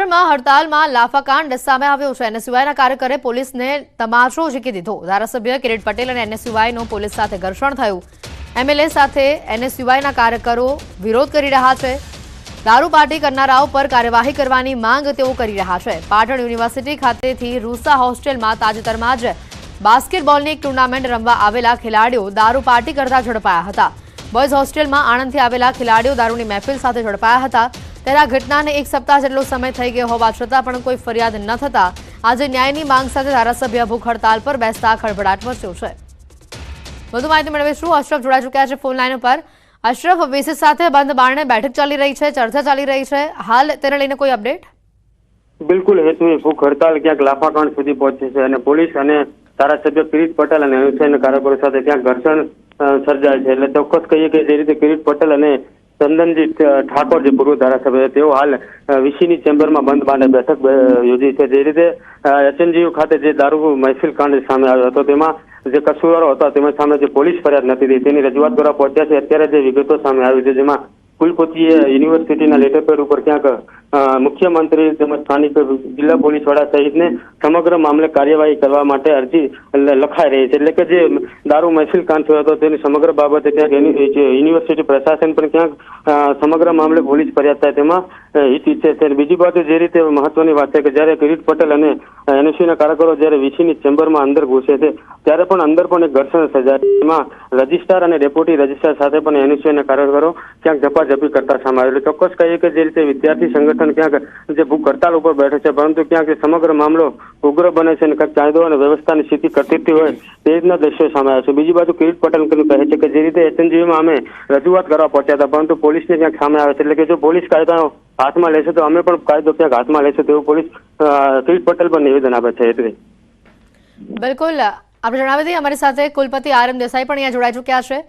પાટણમાં હડતાલમાં લાફાકાંડ સામે આવ્યો છે. એનએસયુઆઈના કાર્યકરે પોલીસને તમાચો ઝીકી દીધો. ધારાસભ્ય કિરીટ પટેલ અને એનએસયુઆઈનું પોલીસ સાથે ઘર્ષણ થયું. એમએલએ સાથે એનએસયુઆઈના કાર્યકરો વિરોધ કરી રહ્યા છે. દારૂ પાર્ટી કરનારાઓ પર કાર્યવાહી કરવાની માંગ તેઓ કરી રહ્યા છે. પાટણ યુનિવર્સિટી ખાતેથી રૂસા હોસ્ટેલમાં તાજેતરમાં જ બાસ્કેટબોલની એક ટુર્નામેન્ટ રમવા આવેલા ખેલાડીઓ દારૂ પાર્ટી કરતા ઝડપાયા હતા. બોયઝ હોસ્ટેલમાં આણંદથી આવેલા ખેલાડીઓ દારૂની મહેફિલ સાથે ઝડપાયા હતા. ત્યારે આ ઘટનાને એક સપ્તાહ જેટલો સમય થઈ ગયો હોવા છતાં પણ કોઈ ફરિયાદ ન થતા આજે ન્યાયની માંગ સાથે ધારાસભ્ય ભૂખ હડતાલ પર બેસતા ખળભળાટ મચ્યો છે. વધુ માહિતી મેળવીશું. અશરફ જોડાઈ ચૂક્યા છે ફોન લાઈન ઉપર. અશરફ, વીસી સાથે બંધ બારણે બેઠક ચાલી રહી છે, ચર્ચા ચાલી રહી છે. હાલ તેને લઈને કોઈ અપડેટ? બિલકુલ હેતુ ભૂખ હડતાલ ક્યાંક લાફાકાંડ સુધી પહોંચી છે અને પોલીસ અને ધારાસભ્ય કિરીટ પટેલ અને અનુસૈન કાર્યકરો સાથે ક્યાંક ઘર્ષણ સર્જાય છે. એટલે ચોક્કસ કહીએ કે જે રીતે કિરીટ પટેલ અને ચંદનજી ઠાકોર જે પૂર્વ ધારાસભ્ય તેઓ હાલ વીસીની ચેમ્બરમાં બંધ બાંધે બેઠક યોજી છે. જે રીતે એચએનજીયુ ખાતે જે દારૂ, મહેફિલ કાંડ સામે આવ્યો હતો, તેમાં જે કસૂરવારો હતા તેમાં સામે જે પોલીસ ફરિયાદ નથી થઈ તેની રજૂઆત દ્વારા પહોંચ્યા છે. અત્યારે જે વિગતો સામે આવી છે, જેમાં કુલપતિએ યુનિવર્સિટીના લેટર પેડ ઉપર ક્યાંક મુખ્યમંત્રી તેમજ સ્થાનિક જિલ્લા પોલીસ વડા સહિતને સમગ્ર મામલે કાર્યવાહી કરવા માટે અરજી લખાઈ રહી છે. એટલે કે જે દારૂ મહેફિલ કાંડ થયો હતો તેની સમગ્ર બાબતે ક્યાંક યુનિવર્સિટી પ્રશાસન પણ ક્યાંક સમગ્ર મામલે પોલીસ ફરિયાદ થાય તેમાં હિત ઈચ્છે છે. બીજી બાજુ જે રીતે મહત્વની વાત છે કે જ્યારે કિરીટ પટેલ અને એનએસયુના કાર્યકરો જ્યારે વીસીની ચેમ્બરમાં અંદર ઘૂસે છે, ત્યારે પણ અંદર પણ એક ઘર્ષણ સર્જાય એમાં રજિસ્ટ્રાર અને ડેપ્યુટી રજિસ્ટ્રાર સાથે પણ એનએસયુના કાર્યકરો ક્યાંક ઝપાઝપી કરતા સામે આવ્યું ચોક્કસ કહીએ કે જે રીતે વિદ્યાર્થી સંગઠન ક્યાંક જે ભૂખ હડતાલ ઉપર બેઠે છે, પરંતુ ક્યાંક સમગ્ર મામલો ઉગ્ર બને છે અને ક્યાંક કાયદો અને વ્યવસ્થાની સ્થિતિ કથિરતી હોય, તે રીતના દ્રશ્યો સામે આવ્યા છે. બીજી બાજુ કિરીટ પટેલ કહે છે કે જે રીતે એસએનજીમાં અમે રજૂઆત કરવા પહોંચ્યા હતા, પરંતુ પોલીસને ક્યાંક સામે આવે છે. એટલે કે જો પોલીસ કાયદાનો હાથમાં લેશે, તો અમે પણ કાયદો ક્યાંક હાથમાં લેશે તેવું પોલીસ કિરીટ પટેલ પણ નિવેદન આપે છે. એટલે બિલકુલ. આપણે જણાવી દઈએ, અમારી સાથે કુલપતિ આર એમ દેસાઈ પણ અહીંયા જોડાઈ ચૂક્યા છે.